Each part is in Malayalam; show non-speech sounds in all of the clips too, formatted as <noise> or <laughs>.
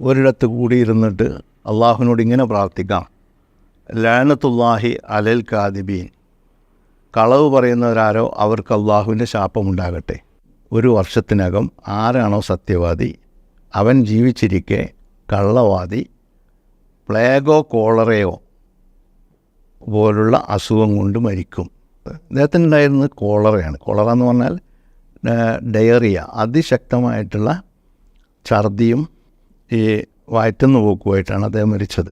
ഒരിടത്ത് കൂടിയിരുന്നിട്ട് അള്ളാഹുവിനോട് ഇങ്ങനെ പ്രാർത്ഥിക്കാം. ലാനത്തുല്ലാഹി അലൽ കാദിബീൻ. കളവ് പറയുന്നവരാരോ അവർക്ക് അള്ളാഹുവിന്റെ ശാപമുണ്ടാകട്ടെ. ഒരു വർഷത്തിനകം ആരാണോ സത്യവാദി അവൻ ജീവിച്ചിരിക്കെ കള്ളവാദി പ്ലേഗോ കോളറയോ പോലുള്ള അസുഖം കൊണ്ട് മരിക്കും. അദ്ദേഹത്തിനുണ്ടായിരുന്നത് കോളറയാണ്. കോളറ എന്ന് പറഞ്ഞാൽ ഡയറിയ അതിശക്തമായിട്ടുള്ള ഛർദിയും ഈ വയറ്റുന്ന പോക്കുമായിട്ടാണ് അദ്ദേഹം മരിച്ചത്.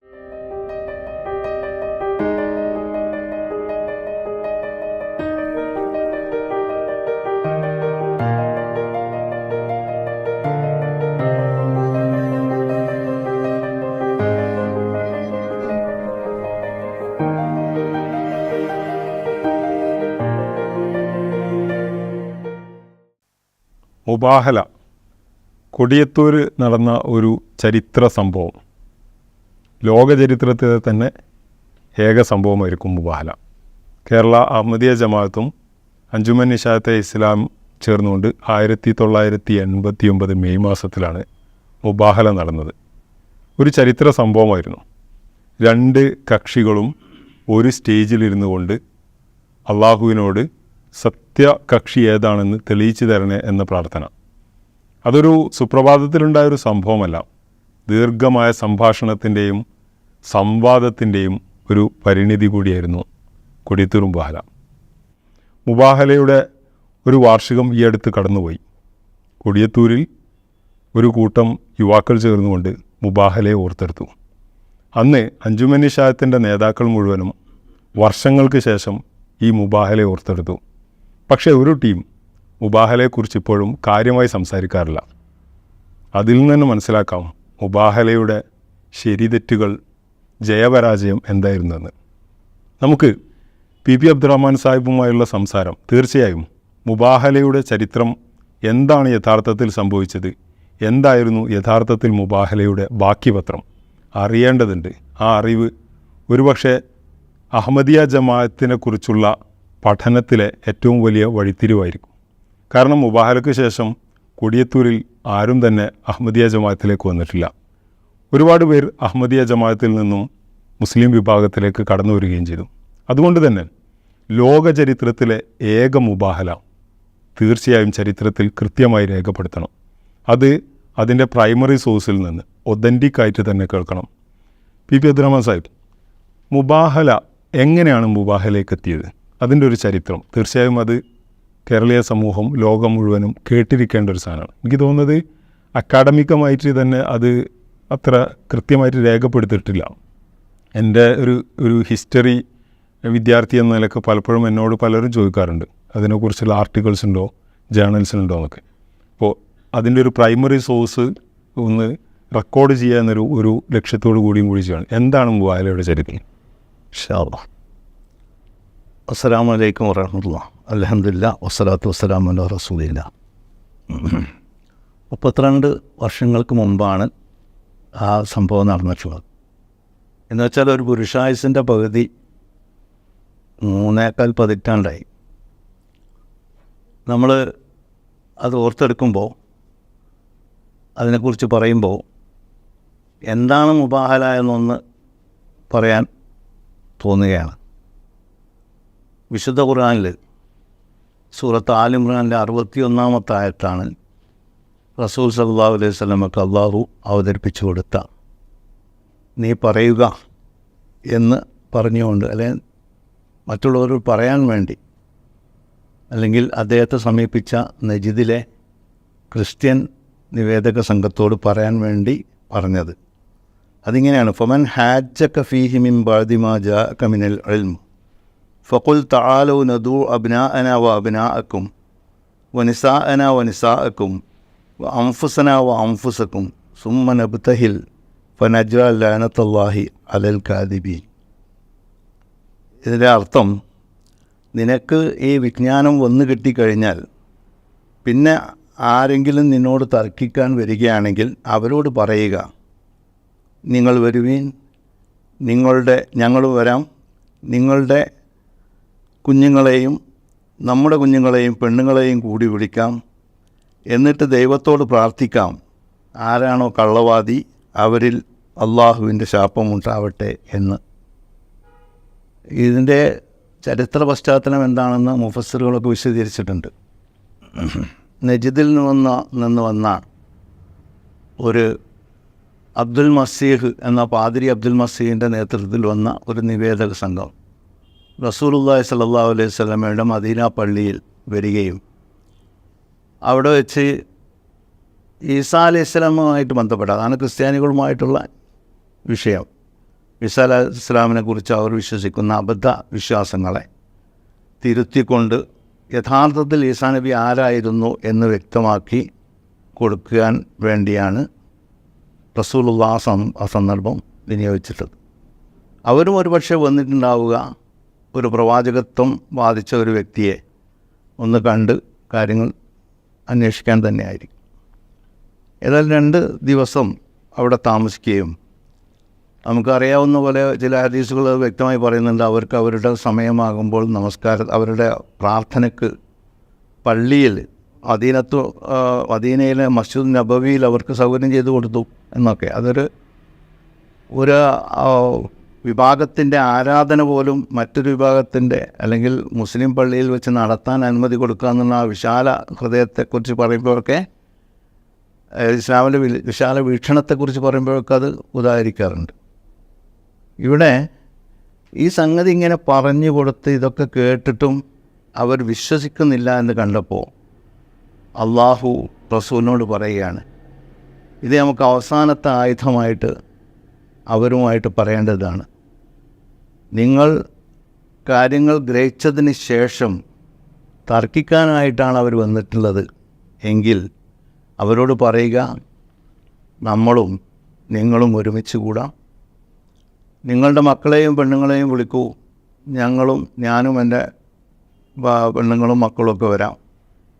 മുബാഹല. കൊടിയത്തൂർ നടന്ന ഒരു ചരിത്ര സംഭവം. ലോക ചരിത്രത്തിൽ തന്നെ ഏക സംഭവമായിരിക്കും മുബാല കേരള അഹമ്മദിയ ജമാഅത്തും അഞ്ചുമൻ നിഷാത്തെ ഇസ്ലാം ചേർന്നുകൊണ്ട് ആയിരത്തി തൊള്ളായിരത്തി എൺപത്തി ഒമ്പത് മെയ് മാസത്തിലാണ് മുബാഹല നടന്നത്. ഒരു ചരിത്ര സംഭവമായിരുന്നു. രണ്ട് കക്ഷികളും ഒരു സ്റ്റേജിലിരുന്നു കൊണ്ട് അള്ളാഹുവിനോട് സത്യ കക്ഷി ഏതാണെന്ന് തെളിയിച്ചു തരണേ എന്ന പ്രാർത്ഥന. അതൊരു സുപ്രഭാതത്തിലുണ്ടായ ഒരു സംഭവമല്ല. ദീർഘമായ സംഭാഷണത്തിന്റെയും സംവാദത്തിന്റെയും ഒരു പരിണിതി കൂടിയായിരുന്നു കൊടിയത്തൂർ മുബാഹല മുബാഹലയുടെ ഒരു വാർഷികം ഈ അടുത്ത് കടന്നുപോയി. കൊടിയത്തൂരിൽ ഒരു കൂട്ടം യുവാക്കൾ ചേർന്നുകൊണ്ട് മുബാഹലയെ ഓർത്തെടുത്തു. അന്ന് അഞ്ചുമൻ ഷായത്തിന്റെ നേതാക്കൾ മുഴുവനും വർഷങ്ങൾക്ക് ശേഷം ഈ മുബാഹലയെ ഓർത്തെടുത്തു. പക്ഷേ ഒരു ടീം മുബാഹലയെക്കുറിച്ച് ഇപ്പോഴും കാര്യമായി സംസാരിക്കാറില്ല. അതിൽ നിന്ന് മനസ്സിലാക്കാം മുബാഹലയുടെ ശരിതെറ്റുകൾ ജയപരാജയം എന്തായിരുന്നെന്ന്. നമുക്ക് പി പി അബ്ദുറഹ്മാൻ സാഹിബുമായുള്ള സംസാരം തീർച്ചയായും മുബാഹലയുടെ ചരിത്രം എന്താണ് യഥാർത്ഥത്തിൽ സംഭവിച്ചത്? എന്തായിരുന്നു യഥാർത്ഥത്തിൽ മുബാഹലയുടെ ബാക്കിപത്രം അറിയേണ്ടതുണ്ട്. ആ അറിവ് ഒരുപക്ഷെ അഹമ്മദിയ ജമാഅത്തിനെക്കുറിച്ചുള്ള പഠനത്തിലെ ഏറ്റവും വലിയ വഴിത്തിരിവായിരിക്കും. കാരണം മുബാഹലയ്ക്ക് ശേഷം കൊടിയത്തൂരിൽ ആരും തന്നെ അഹമ്മദിയ ജമാഅത്തിലേക്ക് വന്നിട്ടില്ല. ഒരുപാട് പേർ അഹമ്മദിയ ജമാഅത്തിൽ നിന്നും മുസ്ലിം വിഭാഗത്തിലേക്ക് കടന്നു വരികയും ചെയ്തു. അതുകൊണ്ട് തന്നെ ലോക ചരിത്രത്തിലെ ഏക മുബാഹല തീർച്ചയായും ചരിത്രത്തിൽ കൃത്യമായി രേഖപ്പെടുത്തണം. അത് അതിന്റെ പ്രൈമറി സോഴ്സിൽ നിന്ന് ഒതന്റിക് ആയിട്ട് തന്നെ കേൾക്കണം. പി. പി. അബ്ദുറഹ്മാൻ സാഹിബ് മുബാഹല എങ്ങനെയാണ് മുബാഹലേക്ക് എത്തിയത്? അതിന്റെ ഒരു ചരിത്രം. തീർച്ചയായും അത് കേരളീയ സമൂഹം ലോകം മുഴുവനും കേട്ടിരിക്കേണ്ട ഒരു സാധനമാണ്. എനിക്ക് തോന്നുന്നത് അക്കാഡമിക്കമായിട്ട് തന്നെ അത് അത്ര കൃത്യമായിട്ട് രേഖപ്പെടുത്തിയിട്ടില്ല. എന്റെ ഒരു ഒരു ഹിസ്റ്ററി വിദ്യാർത്ഥി എന്ന നിലയ്ക്ക് പലപ്പോഴും എന്നോട് പലരും ചോദിക്കാറുണ്ട്. അതിനെക്കുറിച്ചുള്ള ആർട്ടിക്കിൾസ് ഉണ്ടോ ജേർണൽസ് ഉണ്ടോ എന്നൊക്കെ. അപ്പോൾ അതിന്റെ ഒരു പ്രൈമറി സോഴ്സ് ഒന്ന് റെക്കോർഡ് ചെയ്യുക എന്നൊരു ഒരു ലക്ഷ്യത്തോടു കൂടിയും കൂടി ചെയ്യണം എന്താണ് മുബാലയുടെ ചരിത്രം? അസ്സാം അസ്സലാമു അലൈക്കും വറഹമുല്ല അലഹമില്ല വസ്സലാത്തു വസ്സലാം അല്ല റസൂലില്ല. മുപ്പത്തിരണ്ട് വർഷങ്ങൾക്ക് മുമ്പാണ് ആ സംഭവം നടന്നിട്ടുള്ളത് എന്ന് വെച്ചാൽ ഒരു പുരുഷായുസിന്റെ പകുതി മൂന്നേക്കാൽ പതിറ്റാണ്ടായി. നമ്മൾ അത് ഓർത്തെടുക്കുമ്പോൾ അതിനെക്കുറിച്ച് പറയുമ്പോൾ എന്താണ് മുബാഹല എന്നൊന്ന് പറയാൻ തോന്നുകയാണ്. വിശുദ്ധ ഖുർആനിൽ സൂറത്ത് ആലിമ്രാന്റെ അറുപത്തി ഒന്നാമത്തെ ആയത്താണ് റസൂൽ സല്ലാ അലൈഹി സ്വലമക്ക് അള്ളാഹു അവതരിപ്പിച്ചു കൊടുത്ത. നീ പറയുക എന്ന് പറഞ്ഞുകൊണ്ട് അല്ലെങ്കിൽ മറ്റുള്ളവർ പറയാൻ വേണ്ടി അല്ലെങ്കിൽ അദ്ദേഹത്തെ സമീപിച്ച നജിദിലെ ക്രിസ്ത്യൻ നിവേദക സംഘത്തോട് പറയാൻ വേണ്ടി പറഞ്ഞത്. അതിങ്ങനെയാണ്. ഫൊമൻ ഹാജ് ബാദിമാ ജാ കമിനൽ അൽമു ഫക്കുൽ തആലു നദു അബ്നാഅന വ അബ്നാഅക്കും വനിസാഅന വനിസാഅക്കും വ അംഫുസന വ അംഫുസക്കും സുമ്മ നബ്തഹിൽ ഫനജ ലാനത്തല്ലാഹി അലൽ കാദിബീൻ ഇതിന്റെ അർത്ഥം നിനക്ക് ഈ വിജ്ഞാനം വന്നു കിട്ടിക്കഴിഞ്ഞാൽ പിന്നെ ആരെങ്കിലും നിന്നോട് തർക്കിക്കാൻ വരികയാണെങ്കിൽ അവരോട് പറയുക നിങ്ങൾ വരുവീൻ നിങ്ങളുടെ ഞങ്ങൾ വരാം നിങ്ങളുടെ കുഞ്ഞുങ്ങളെയും നമ്മുടെ കുഞ്ഞുങ്ങളെയും പെണ്ണുങ്ങളെയും കൂടി വിളിക്കാം. എന്നിട്ട് ദൈവത്തോട് പ്രാർത്ഥിക്കാം. ആരാണോ കള്ളവാദി അവരിൽ അള്ളാഹുവിന്റെ ശാപമുണ്ടാവട്ടെ എന്ന്. ഇതിന്റെ ചരിത്ര പശ്ചാത്തലം എന്താണെന്ന് മുഫസ്സിറുകളൊക്കെ വിശദീകരിച്ചിട്ടുണ്ട്. നജിദിൽ നിന്ന് വന്ന നിന്ന് വന്ന ഒരു അബ്ദുൽ മസീഹ് എന്ന പാതിരി അബ്ദുൽ മസീഹിന്റെ നേതൃത്വത്തിൽ വന്ന ഒരു നിവേദക സംഘം. റസൂലുള്ളാഹി സല്ലാ അലൈഹി സ്വലമയുടെ മദീന പള്ളിയിൽ വരികയും അവിടെ വെച്ച് ഈസാ അലൈഹി സ്വലാമുമായിട്ട് ബന്ധപ്പെട്ട അതാണ് ക്രിസ്ത്യാനികളുമായിട്ടുള്ള വിഷയം. ഈസാ അലൈഹി ഇസ്ലാമിനെ കുറിച്ച് അവർ വിശ്വസിക്കുന്ന അബദ്ധ വിശ്വാസങ്ങളെ തിരുത്തിക്കൊണ്ട് യഥാർത്ഥത്തിൽ ഈസാ നബി ആരായിരുന്നു എന്ന് വ്യക്തമാക്കി കൊടുക്കാൻ വേണ്ടിയാണ് റസൂലുള്ള സന്ദർഭം വിനിയോഗിച്ചിട്ടത് അവരും ഒരുപക്ഷെ വന്നിട്ടുണ്ടാവുക ഒരു പ്രവാചകത്വം ബാധിച്ച ഒരു വ്യക്തിയെ ഒന്ന് കണ്ട് കാര്യങ്ങൾ അന്വേഷിക്കാൻ തന്നെയായിരിക്കും. ഏതായാലും രണ്ട് ദിവസം അവിടെ താമസിക്കുകയും നമുക്കറിയാവുന്ന പോലെ ചില ഹദീസുകൾ വ്യക്തമായി പറയുന്നുണ്ട്. അവർക്ക് അവരുടെ സമയമാകുമ്പോൾ നമസ്കാര അവരുടെ പ്രാർത്ഥനയ്ക്ക് പള്ളിയിൽ അധീനത്വ അധീനയിലെ മസ്ജിദ് നബവിയിൽ അവർക്ക് സൗകര്യം ചെയ്തു കൊടുത്തു എന്നൊക്കെ. അതൊരു ഒരു വിഭാഗത്തിന്റെ ആരാധന പോലും മറ്റൊരു വിഭാഗത്തിന്റെ അല്ലെങ്കിൽ മുസ്ലിം പള്ളിയിൽ വെച്ച് നടത്താൻ അനുമതി കൊടുക്കുക എന്നുള്ള ആ വിശാല ഹൃദയത്തെക്കുറിച്ച് പറയുമ്പോഴൊക്കെ ഇസ്ലാമിന്റെ വിശാല വീക്ഷണത്തെക്കുറിച്ച് പറയുമ്പോഴൊക്കെ അത് ഉദാഹരിക്കാറുണ്ട്. ഇവിടെ ഈ സംഗതി ഇങ്ങനെ പറഞ്ഞു കൊടുത്ത് ഇതൊക്കെ കേട്ടിട്ടും അവർ വിശ്വസിക്കുന്നില്ല എന്ന് കണ്ടപ്പോൾ അള്ളാഹു റസൂലിനോട് പറയുകയാണ്. ഇത് നമുക്ക് അവസാനത്തെ ആയുധമായിട്ട് അവരുമായിട്ട് പറയേണ്ടതാണ്. നിങ്ങൾ കാര്യങ്ങൾ ഗ്രഹിച്ചതിന് ശേഷം തർക്കിക്കാനായിട്ടാണ് അവർ വന്നിട്ടുള്ളത്. എങ്കിൽ അവരോട് പറയുക നമ്മളും നിങ്ങളും ഒരുമിച്ച് കൂടാം. നിങ്ങളുടെ മക്കളെയും പെണ്ണുങ്ങളെയും വിളിക്കൂ. ഞങ്ങളും ഞാനും എന്റെ പെണ്ണുങ്ങളും മക്കളുമൊക്കെ വരാം.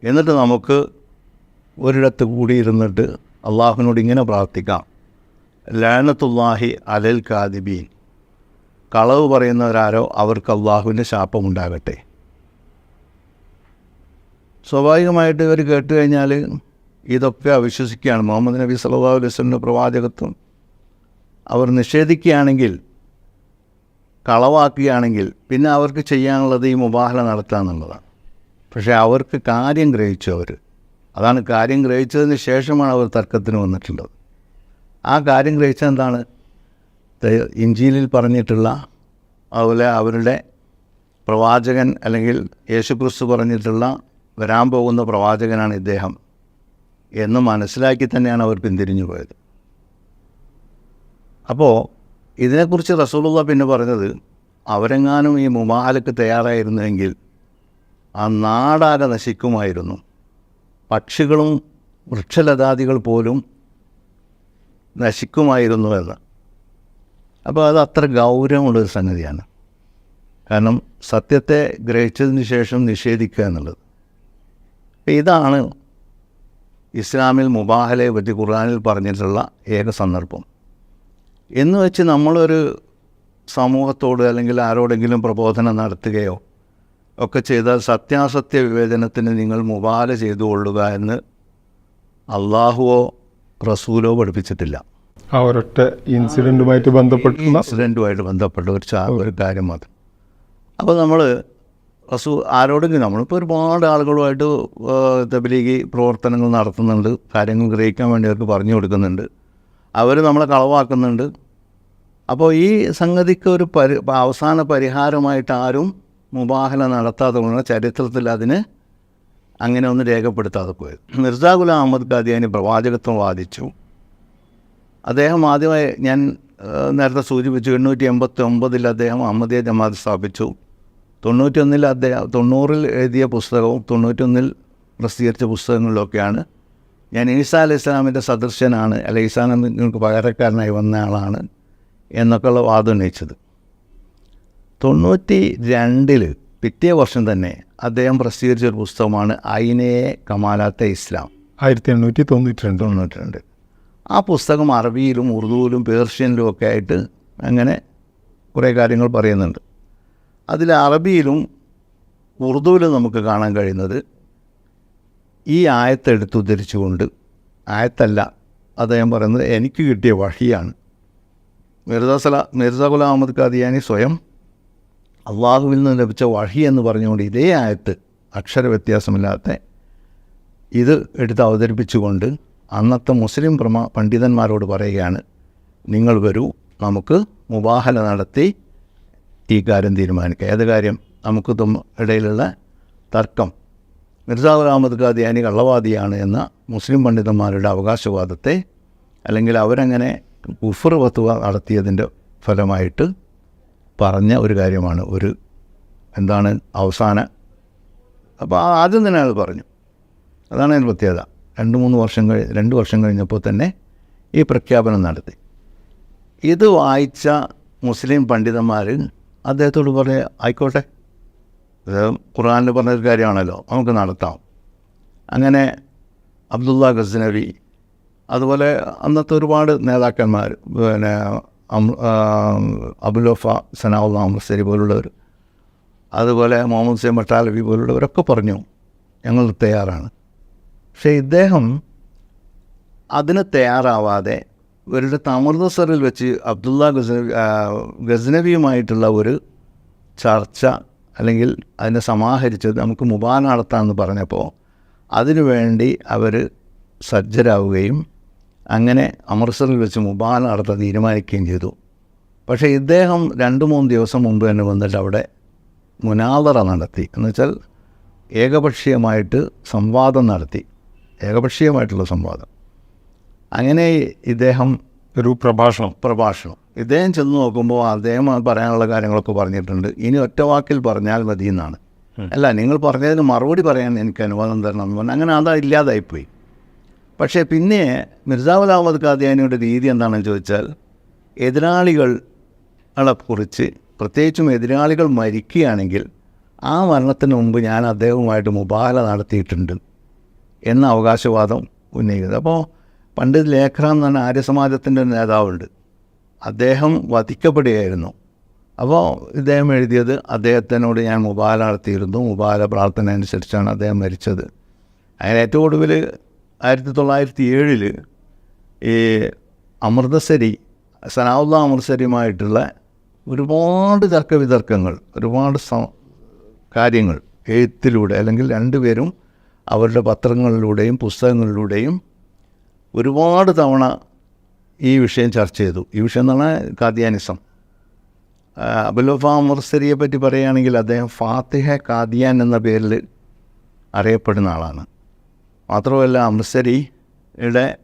എന്നിട്ട് നമുക്ക് ഒരിടത്ത് കൂടി ഇരുന്നിട്ട് അള്ളാഹുവിനോട് ഇങ്ങനെ പ്രാർത്ഥിക്കാം. ലാനത്തുല്ലാഹി അലൽ കാദിബീൻ. കളവ് പറയുന്നവരാരോ അവർക്ക് അള്ളാഹുവിന്റെ ശാപമുണ്ടാകട്ടെ. സ്വാഭാവികമായിട്ട് ഇവർ കേട്ട് കഴിഞ്ഞാൽ ഇതൊക്കെ അവിശ്വസിക്കുകയാണ്. മുഹമ്മദ് നബി അലൈഹി വസല്ലമയുടെ പ്രവാചകത്വം. അവർ നിഷേധിക്കുകയാണെങ്കിൽ കളവാക്കുകയാണെങ്കിൽ പിന്നെ അവർക്ക് ചെയ്യാനുള്ളത് ഈ മുബാഹല നടത്തുക എന്നുള്ളതാണ്. പക്ഷേ അവർക്ക് കാര്യം ഗ്രഹിച്ചു അവർ അതാണ് കാര്യം ഗ്രഹിച്ചതിന് ശേഷമാണ് അവർ തർക്കത്തിന് വന്നിട്ടുള്ളത്. ആ കാര്യം ഗ്രഹിച്ചത് എന്താണ്? ഇഞ്ചിയിലിൽ പറഞ്ഞിട്ടുള്ള അതുപോലെ അവരുടെ പ്രവാചകൻ അല്ലെങ്കിൽ യേശുക്രിസ്തു പറഞ്ഞിട്ടുള്ള വരാൻ പോകുന്ന പ്രവാചകനാണ് ഇദ്ദേഹം എന്ന് മനസ്സിലാക്കി തന്നെയാണ് അവർ പിന്തിരിഞ്ഞു പോയത്. അപ്പോൾ ഇതിനെക്കുറിച്ച് റസൂലുള്ള പിന്നെ പറഞ്ഞത് അവരെങ്ങാനും ഈ മുമാലക്ക് തയ്യാറായിരുന്നുവെങ്കിൽ ആ നാടാകെ നശിക്കുമായിരുന്നു. പക്ഷികളും വൃക്ഷലതാദികൾ പോലും നശിക്കുമായിരുന്നു എന്ന്. അപ്പോൾ അത് അത്ര ഗൗരവമുള്ളൊരു സംഗതിയാണ്. കാരണം സത്യത്തെ ഗ്രഹിച്ചതിന് ശേഷം നിഷേധിക്കുക എന്നുള്ളത്. ഇതാണ് ഇസ്ലാമിൽ മുബാഹലയെ പറ്റി ഖുർആാനിൽ പറഞ്ഞിട്ടുള്ള ഏക സന്ദർഭം. എന്ന് വെച്ച് നമ്മളൊരു സമൂഹത്തോട് അല്ലെങ്കിൽ ആരോടെങ്കിലും പ്രബോധനം നടത്തുകയോ ഒക്കെ ചെയ്താൽ സത്യാസത്യ വിവേചനത്തിന് നിങ്ങൾ മുബാല ചെയ്തു കൊള്ളുക എന്ന് അള്ളാഹുവോ റസൂലോ പഠിപ്പിച്ചിട്ടില്ല. ആ ഒരൊറ്റ ഇൻസിഡന്റുമായിട്ട് ബന്ധപ്പെട്ടുള്ള ഇൻസിഡന്റുമായിട്ട് ബന്ധപ്പെട്ട ഒരു ഒരു കാര്യം മാത്രം. അപ്പോൾ നമ്മൾ റസൂ ആരോടെങ്കിലും നമ്മളിപ്പോൾ ഒരുപാട് ആളുകളുമായിട്ട് ആ, പ്രവർത്തനങ്ങൾ നടത്തുന്നുണ്ട് കാര്യങ്ങൾ ഗ്രഹിക്കാൻ വേണ്ടി അവർക്ക് പറഞ്ഞു കൊടുക്കുന്നുണ്ട്. അവർ നമ്മളെ കളവാക്കുന്നുണ്ട്. അപ്പോൾ ഈ സംഗതിക്ക് ഒരു പരി അവസാന പരിഹാരമായിട്ട് ആരും മുബാഹല നടത്താതെ കൊണ്ട് ചരിത്രത്തിൽ അതിന് അങ്ങനെ ഒന്ന് രേഖപ്പെടുത്താതെ പോയത്. മിർസാ ഗുലാം അഹമ്മദ് ഖാദിയാനി പ്രവാചകത്വം വാദിച്ചു. അദ്ദേഹം ആദ്യമായി ഞാൻ നേരത്തെ സൂചിപ്പിച്ചു എണ്ണൂറ്റി എൺപത്തി ഒമ്പതിൽ അദ്ദേഹം അഹമ്മദിയ ജമാഅത്ത് സ്ഥാപിച്ചു. തൊണ്ണൂറ്റൊന്നിൽ അദ്ദേഹം തൊണ്ണൂറിൽ എഴുതിയ പുസ്തകവും തൊണ്ണൂറ്റൊന്നിൽ പ്രസിദ്ധീകരിച്ച പുസ്തകങ്ങളിലൊക്കെയാണ്. ഞാൻ ഈസാ അലൈഹി ഇസ്ലാമിന്റെ സദൃശനാണ് അല്ല ഈസാ നിങ്ങൾക്ക് പകരക്കാരനായി വന്ന ആളാണ് എന്നൊക്കെയുള്ള വാദം ഉന്നയിച്ചത്. തൊണ്ണൂറ്റി രണ്ടിൽ പിറ്റേ വർഷം തന്നെ അദ്ദേഹം പ്രസിദ്ധീകരിച്ച ഒരു പുസ്തകമാണ് ഐനയെ കമാലാത്തെ ഇസ്ലാം. ആയിരത്തി എണ്ണൂറ്റി തൊണ്ണൂറ്റി രണ്ട് തൊണ്ണൂറ്റി രണ്ട് ആ പുസ്തകം അറബിയിലും ഉറുദുവിലും പേർഷ്യനിലും ഒക്കെ ആയിട്ട് അങ്ങനെ കുറേ കാര്യങ്ങൾ പറയുന്നുണ്ട്. അതിൽ അറബിയിലും ഉറുദുവിലും നമുക്ക് കാണാൻ കഴിയുന്നത് ഈ ആയത്തെടുത്ത് ഉദ്ധരിച്ചുകൊണ്ട് ആയത്തല്ല അദ്ദേഹം പറയുന്നത് എനിക്ക് കിട്ടിയ വഴിയാണ് മിർസ സല മിർസ ഗുലാം അഹമ്മദ് ഖാദിയാനി സ്വയം അള്ളാഹുവിൽ നിന്ന് ലഭിച്ച വഴി എന്ന് പറഞ്ഞുകൊണ്ട് ഇതേ ആയത്ത് അക്ഷര വ്യത്യാസമില്ലാത്ത ഇത് എടുത്ത് അവതരിപ്പിച്ചുകൊണ്ട് അന്നത്തെ മുസ്ലിം പ്രമ പണ്ഡിതന്മാരോട് പറയുകയാണ് നിങ്ങൾ വരൂ നമുക്ക് മുബാഹല നടത്തി ഈ കാര്യം തീരുമാനിക്കുക ഏത് കാര്യം? നമുക്ക് ഇടയിലുള്ള തർക്കം. മിർസാ അഹമ്മദ് ഖാദിയാനി കള്ളവാദിയാണ് എന്ന മുസ്ലിം പണ്ഡിതന്മാരുടെ അവകാശവാദത്തെ അല്ലെങ്കിൽ അവരങ്ങനെ ഉഫർ വത്തുവ നടത്തിയതിന്റെ ഫലമായിട്ട് പറഞ്ഞ ഒരു കാര്യമാണ്. ഒരു എന്താണ് അവസാന? അപ്പോൾ ആദ്യം തന്നെ അയാൾ പറഞ്ഞു. അതാണ് അതിന്റെ പ്രത്യേകത. രണ്ട് മൂന്ന് വർഷം കഴി രണ്ട് വർഷം കഴിഞ്ഞപ്പോൾ തന്നെ ഈ പ്രഖ്യാപനം നടത്തി. ഇത് വായിച്ച മുസ്ലിം പണ്ഡിതന്മാർ അദ്ദേഹത്തോട് പറയുക ആയിക്കോട്ടെ ഖുർആനിൽ പറഞ്ഞൊരു കാര്യമാണല്ലോ നമുക്ക് നടത്താം. അങ്ങനെ അബ്ദുള്ള ഗസ്നവി അതുപോലെ അന്നത്തെ ഒരുപാട് നേതാക്കന്മാർ പിന്നെ അബുലോഫ സനാവുള്ള അമൃത്സരി പോലുള്ളവർ അതുപോലെ മുഹമ്മദ് സൈൻ മട്ടാലബി പോലുള്ളവരൊക്കെ പറഞ്ഞു ഞങ്ങൾ തയ്യാറാണ്. പക്ഷേ ഇദ്ദേഹം അതിന് തയ്യാറാവാതെ ഇവരുടെ അമൃതസറിൽ വെച്ച് അബ്ദുള്ള ഗസ് ഗസ്നബിയുമായിട്ടുള്ള ഒരു ചർച്ച അല്ലെങ്കിൽ അതിനെ സമാഹരിച്ചത് നമുക്ക് മുബാന നടത്താമെന്ന് പറഞ്ഞപ്പോൾ അതിനുവേണ്ടി അവർ സജ്ജരാവുകയും അങ്ങനെ അമൃത്സറിൽ വെച്ച് മുബാ നടത്താൻ തീരുമാനിക്കുകയും ചെയ്തു. പക്ഷേ ഇദ്ദേഹം രണ്ട് മൂന്ന് ദിവസം മുമ്പ് തന്നെ വന്നിട്ട് അവിടെ മുനാദറ നടത്തി. എന്നുവെച്ചാൽ ഏകപക്ഷീയമായിട്ട് സംവാദം നടത്തി. ഏകപക്ഷീയമായിട്ടുള്ള സംവാദം. അങ്ങനെ ഇദ്ദേഹം ഒരു പ്രഭാഷണം. പ്രഭാഷണം. ഇദ്ദേഹം ചെന്ന് നോക്കുമ്പോൾ അദ്ദേഹം പറയാനുള്ള കാര്യങ്ങളൊക്കെ പറഞ്ഞിട്ടുണ്ട്. ഇനി ഒറ്റ വാക്കിൽ പറഞ്ഞാൽ മതി എന്നാണ് അല്ല നിങ്ങൾ പറഞ്ഞതിന് മറുപടി പറയാൻ എനിക്ക് അനുവാദം തരണം എന്ന് പറഞ്ഞു അങ്ങനെ അതാ ഇല്ലാതായിപ്പോയി. പക്ഷേ പിന്നെ മിർസാവുൽ അഹമ്മദ് ഖാദിയാനിയുടെ രീതി എന്താണെന്ന് ചോദിച്ചാൽ എതിരാളികളെ കുറിച്ച് പ്രത്യേകിച്ചും എതിരാളികൾ മരിക്കുകയാണെങ്കിൽ ആ മരണത്തിന് മുമ്പ് ഞാൻ അദ്ദേഹവുമായിട്ട് മുബാല നടത്തിയിട്ടുണ്ട്. എന്ന അവകാശവാദം ഉന്നയിക്കുന്നത്. അപ്പോൾ പണ്ട് ലേഖ്ര എന്ന് പറഞ്ഞ ആര്യസമാജത്തിന്റെ ഒരു നേതാവുണ്ട്. അദ്ദേഹം വധിക്കപ്പെടുകയായിരുന്നു. അപ്പോൾ ഇദ്ദേഹം എഴുതിയത് അദ്ദേഹത്തിനോട് ഞാൻ മുബാല നടത്തിയിരുന്നു. മുബാല പ്രാർത്ഥന അനുസരിച്ചാണ് അദ്ദേഹം മരിച്ചത്. അങ്ങനെ ഏറ്റവും ഒടുവിൽ ആയിരത്തി തൊള്ളായിരത്തി ഏഴിൽ ഈ അമൃതസരി സനാവുള്ള അമൃതസരിയുമായിട്ടുള്ള ഒരുപാട് തർക്ക വിതർക്കങ്ങൾ ഒരുപാട് കാര്യങ്ങൾ എഴുത്തിലൂടെ അല്ലെങ്കിൽ രണ്ടുപേരും അവരുടെ പത്രങ്ങളിലൂടെയും പുസ്തകങ്ങളിലൂടെയും ഒരുപാട് തവണ ഈ വിഷയം ചർച്ച ചെയ്തു. ഈ വിഷയം എന്ന് പറഞ്ഞാൽ കാദിയാനിസം അബുലോഫ അമർസരിയെ പറ്റി പറയുകയാണെങ്കിൽ അദ്ദേഹം ഫാത്തിഹ കാദിയാൻ എന്ന പേരിൽ അറിയപ്പെടുന്ന ആളാണ്. മാത്രമല്ല അമൃത്സരിയുടെ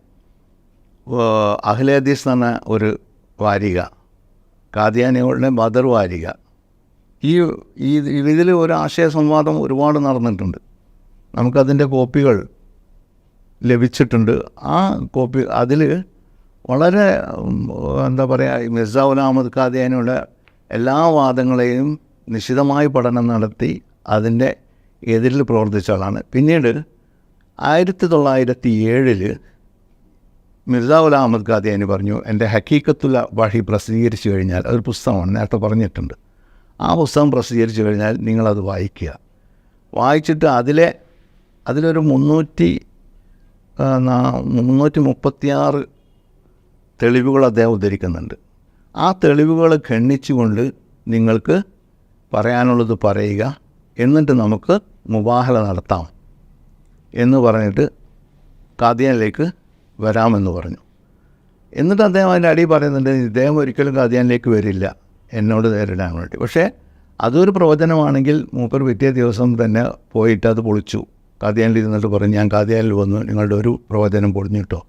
അഖിലേദീസ് എന്ന് പറഞ്ഞ ഒരു വാരിക കാദിയാനികളുടെ ബദർ വാരിക. ഈ ഇതിൽ ഒരു ആശയ സംവാദം ഒരുപാട് നടന്നിട്ടുണ്ട്. നമുക്കതിന്റെ കോപ്പികൾ ലഭിച്ചിട്ടുണ്ട്. ആ കോപ്പി അതിൽ വളരെ എന്താ പറയുക മിർസാവുൽ അഹമ്മദ് ഖാദിയാനുള്ള എല്ലാ വാദങ്ങളെയും നിശിതമായി പഠനം നടത്തി അതിന്റെ എതിരിൽ പ്രവർത്തിച്ച ആളാണ്. പിന്നീട് ആയിരത്തി തൊള്ളായിരത്തി ഏഴിൽ മിർസാവുൽ അഹമ്മദ് ഖാദിയാനി പറഞ്ഞു എന്റെ ഹക്കീക്കത്തുള്ള വഴി പ്രസിദ്ധീകരിച്ചു കഴിഞ്ഞാൽ അതൊരു പുസ്തകമാണ് നേരത്തെ പറഞ്ഞിട്ടുണ്ട്. ആ പുസ്തകം പ്രസിദ്ധീകരിച്ചു കഴിഞ്ഞാൽ നിങ്ങളത് വായിക്കുക. വായിച്ചിട്ട് അതിലെ അതിലൊരു മുന്നൂറ്റി മുന്നൂറ്റി മുപ്പത്തിയാറ് തെളിവുകൾ അദ്ദേഹം ഉദ്ധരിക്കുന്നുണ്ട്. ആ തെളിവുകൾ ഖണ്ഡിച്ചുകൊണ്ട് നിങ്ങൾക്ക് പറയാനുള്ളത് പറയുക എന്നിട്ട് നമുക്ക് മുബാഹല നടത്താം എന്ന് പറഞ്ഞിട്ട് കാദിയാനിലേക്ക് വരാമെന്ന് പറഞ്ഞു. എന്നിട്ട് അദ്ദേഹം അതിന്റെ അടി പറയുന്നുണ്ട് ഇദ്ദേഹം ഒരിക്കലും കാദിയാനിലേക്ക് വരില്ല എന്നോട് നേരിടാൻ വേണ്ടി. പക്ഷേ അതൊരു പ്രവചനമാണെങ്കിൽ മൂപ്പർ പിറ്റേ ദിവസം തന്നെ പോയിട്ട് അത് പൊളിച്ചു. കാദിയാനിൽ ഇരുന്നിട്ട് പറഞ്ഞു ഞാൻ കാതിയാനിൽ വന്നു നിങ്ങളുടെ ഒരു പ്രവചനം പൊളിഞ്ഞിട്ടോ?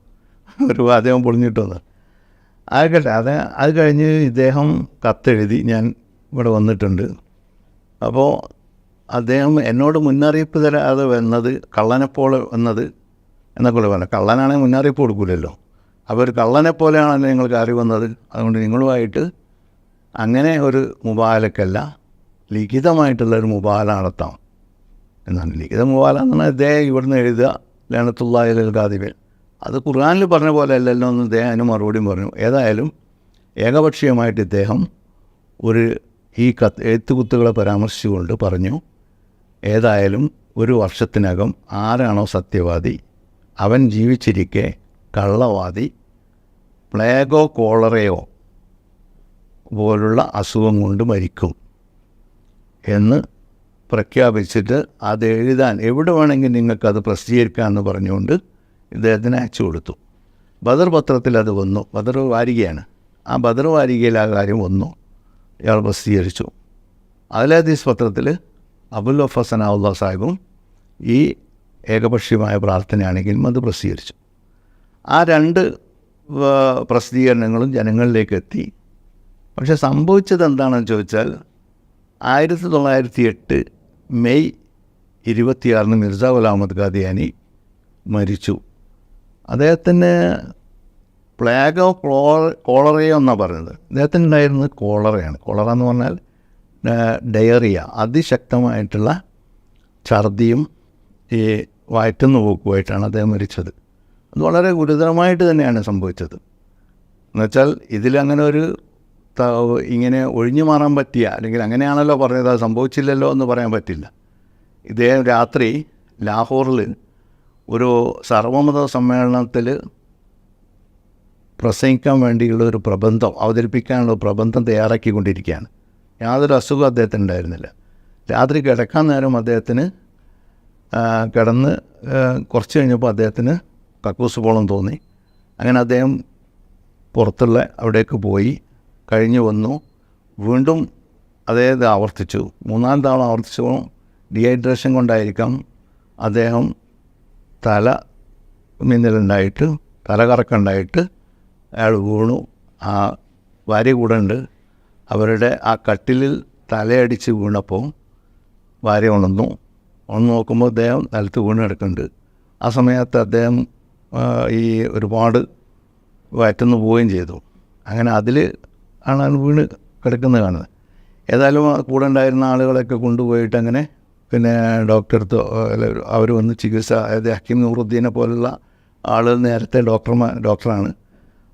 <laughs> ഒരു വാചകം പൊളിഞ്ഞിട്ടോ എന്ന്. ആകട്ടെ അത് അത് കഴിഞ്ഞ് ഇദ്ദേഹം കത്തെഴുതി ഞാൻ ഇവിടെ വന്നിട്ടുണ്ട്. അപ്പോൾ അദ്ദേഹം എന്നോട് മുന്നറിയിപ്പ് തരാതെ വന്നത് കള്ളനെപ്പോലെ വന്നത് എന്നൊക്കെ പറഞ്ഞു കള്ളനാണെങ്കിൽ മുന്നറിയിപ്പ് കൊടുക്കില്ലല്ലോ അപ്പോൾ ഒരു കള്ളനെ പോലെയാണല്ലോ നിങ്ങൾക്ക് അറിവ് വന്നത്. അതുകൊണ്ട് നിങ്ങളുമായിട്ട് അങ്ങനെ ഒരു മുബാലക്കല്ല ലിഖിതമായിട്ടുള്ള ഒരു മുബാല നടത്താം. എന്നാണ്. ലിഖിത മുവാല എന്ന് പറഞ്ഞാൽ ഇദ്ദേഹം ഇവിടുന്ന് എഴുതുക ലണത്തുള്ള കാതിബിൽ അത് ഖുർആാനിൽ പറഞ്ഞ പോലെ അല്ലല്ലോ എന്ന് ഇദ്ദേഹം അതിന് മറുപടിയും പറഞ്ഞു. ഏതായാലും ഏകപക്ഷീയമായിട്ട് ഇദ്ദേഹം ഒരു ഈ കത്ത് എഴുത്തുകുത്തുകളെ പരാമർശിച്ചുകൊണ്ട് പറഞ്ഞു ഏതായാലും ഒരു വർഷത്തിനകം ആരാണോ സത്യവാദി അവൻ ജീവിച്ചിരിക്കെ കള്ളവാദി പ്ലേഗോ കോളറയോ പോലുള്ള അസുഖം കൊണ്ട് മരിക്കും എന്ന് പ്രഖ്യാപിച്ചിട്ട് അത് എഴുതാൻ എവിടെ വേണമെങ്കിൽ നിങ്ങൾക്കത് പ്രസിദ്ധീകരിക്കാമെന്ന് പറഞ്ഞുകൊണ്ട് ഇദ്ദേഹത്തിന് അയച്ചു കൊടുത്തു. ബദർ പത്രത്തിൽ അത് വന്നു. ബദർ വാരികയാണ്. ആ ബദർ വാരികയിൽ ആ കാര്യം വന്നു. ഇയാൾ പ്രസിദ്ധീകരിച്ചു. അതിലാദീസ് പത്രത്തിൽ അബുൽ വഫസനാവുള്ള സാഹിബും ഈ ഏകപക്ഷീയമായ പ്രാർത്ഥനയാണെങ്കിലും അത് പ്രസിദ്ധീകരിച്ചു. ആ രണ്ട് പ്രസിദ്ധീകരണങ്ങളും ജനങ്ങളിലേക്ക് എത്തി. പക്ഷെ സംഭവിച്ചത് എന്താണെന്ന് ചോദിച്ചാൽ ആയിരത്തി തൊള്ളായിരത്തി എട്ട് മെയ് ഇരുപത്തിയാറിന് മിർജ ഗുലാം അഹമ്മദ് ഖാദിയാനി മരിച്ചു. അദ്ദേഹത്തിന് പ്ലാഗ് ഓഫ് കോളറയോ എന്നാണ് പറയുന്നത്. അദ്ദേഹത്തിന് ഉണ്ടായിരുന്നത് കോളറയാണ് കോളറ എന്ന് പറഞ്ഞാൽ ഡയറിയ അതിശക്തമായിട്ടുള്ള ഛർദിയും ഈ വയറ്റുന്നു പോക്കുമായിട്ടാണ് അദ്ദേഹം മരിച്ചത്. അത് വളരെ ഗുരുതരമായിട്ട് തന്നെയാണ് സംഭവിച്ചത്. എന്നുവെച്ചാൽ ഇതിലങ്ങനെ ഒരു ഇങ്ങനെ ഒഴിഞ്ഞു മാറാൻ പറ്റിയ അല്ലെങ്കിൽ അങ്ങനെയാണല്ലോ പറഞ്ഞത് അത് സംഭവിച്ചില്ലല്ലോ എന്ന് പറയാൻ പറ്റില്ല. ഇദ്ദേഹം രാത്രി ലാഹോറിൽ ഒരു സർവമത സമ്മേളനത്തിൽ പ്രസംഗിക്കാൻ വേണ്ടിയുള്ള ഒരു പ്രബന്ധം അവതരിപ്പിക്കാനുള്ള പ്രബന്ധം തയ്യാറാക്കിക്കൊണ്ടിരിക്കുകയാണ്. യാതൊരു അസുഖം അദ്ദേഹത്തിന് ഉണ്ടായിരുന്നില്ല. രാത്രി കിടക്കാൻ നേരം അദ്ദേഹത്തിന് കിടന്ന് കുറച്ച് കഴിഞ്ഞപ്പോൾ അദ്ദേഹത്തിന് കക്കൂസ് പോളം തോന്നി. അങ്ങനെ അദ്ദേഹം പുറത്തുള്ള അവിടേക്ക് പോയി. കഴിഞ്ഞു വന്നു. വീണ്ടും അതേ ഇത് ആവർത്തിച്ചു. മൂന്നാം തവണ ആവർത്തിച്ചു ഡീഹൈഡ്രേഷൻ കൊണ്ടായിരിക്കാം അദ്ദേഹം തല മിന്നലുണ്ടായിട്ട് തല കറക്കുണ്ടായിട്ട് അയാൾ വീണു. ആ ഭാര്യ കൂടെ ഉണ്ട്. അവരുടെ ആ കട്ടിലിൽ തലയടിച്ച് വീണപ്പോൾ ഭാര്യ ഉണർന്നു. ഒന്ന് നോക്കുമ്പോൾ അദ്ദേഹം നിലത്ത് വീണ് കിടക്കുന്നുണ്ട്. ആ സമയത്ത് അദ്ദേഹം ഈ ഒരുപാട് വയറ്റുന്നു പോവുകയും ചെയ്തു. അങ്ങനെ അതിൽ ആണ് അത് വീണ് കിടക്കുന്നത് കാണുന്നത്. ഏതായാലും കൂടെ ഉണ്ടായിരുന്ന ആളുകളൊക്കെ കൊണ്ടുപോയിട്ട് അങ്ങനെ പിന്നെ ഡോക്ടർ അടുത്ത് അവർ വന്ന് ചികിത്സ അതായത് ഹക്കീം നൂറുദ്ദീനെ പോലുള്ള ആൾ നേരത്തെ ഡോക്ടർമാർ ഡോക്ടറാണ്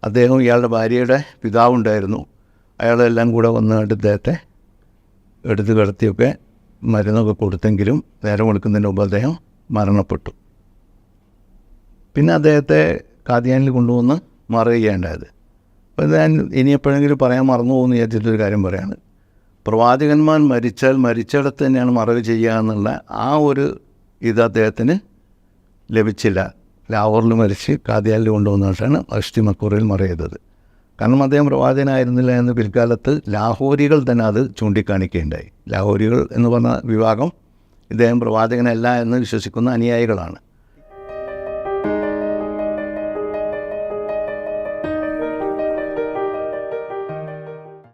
അദ്ദേഹം ഇയാളുടെ ഭാര്യയുടെ പിതാവുണ്ടായിരുന്നു. അയാളെല്ലാം കൂടെ വന്ന് കണ്ട് ഇദ്ദേഹത്തെ എടുത്ത് കിടത്തിയൊക്കെ മരുന്നൊക്കെ കൊടുത്തെങ്കിലും നേരം കൊടുക്കുന്നതിന് മുമ്പ് അദ്ദേഹം മരണപ്പെട്ടു. പിന്നെ അദ്ദേഹത്തെ കാദിയാനിൽ കൊണ്ടുവന്ന് മറയുകയുണ്ടായത് അപ്പോൾ ഞാൻ ഇനി എപ്പോഴെങ്കിലും പറയാൻ മറന്നു പോകുമെന്ന് വിചാരിച്ചിട്ടൊരു കാര്യം പറയാണ്. പ്രവാചകന്മാർ മരിച്ചാൽ മരിച്ചിടത്ത് തന്നെയാണ് മറവ് ചെയ്യുക എന്നുള്ള ആ ഒരു ഇത് അദ്ദേഹത്തിന് ലഭിച്ചില്ല. ലാഹോറിൽ മരിച്ച് കാതിയാലിൽ കൊണ്ടുവന്നിട്ടാണ് അഷ്ടി മക്കൂറിൽ മറയതത്. കാരണം അദ്ദേഹം പ്രവാചകനായിരുന്നില്ല എന്ന് പിൽക്കാലത്ത് ലാഹോരികൾ തന്നെ അത് ചൂണ്ടിക്കാണിക്കുകയുണ്ടായി. ലാഹോരികൾ എന്ന് പറഞ്ഞ വിഭാഗം ഇദ്ദേഹം പ്രവാചകനല്ല എന്ന് വിശ്വസിക്കുന്ന അനുയായികളാണ്.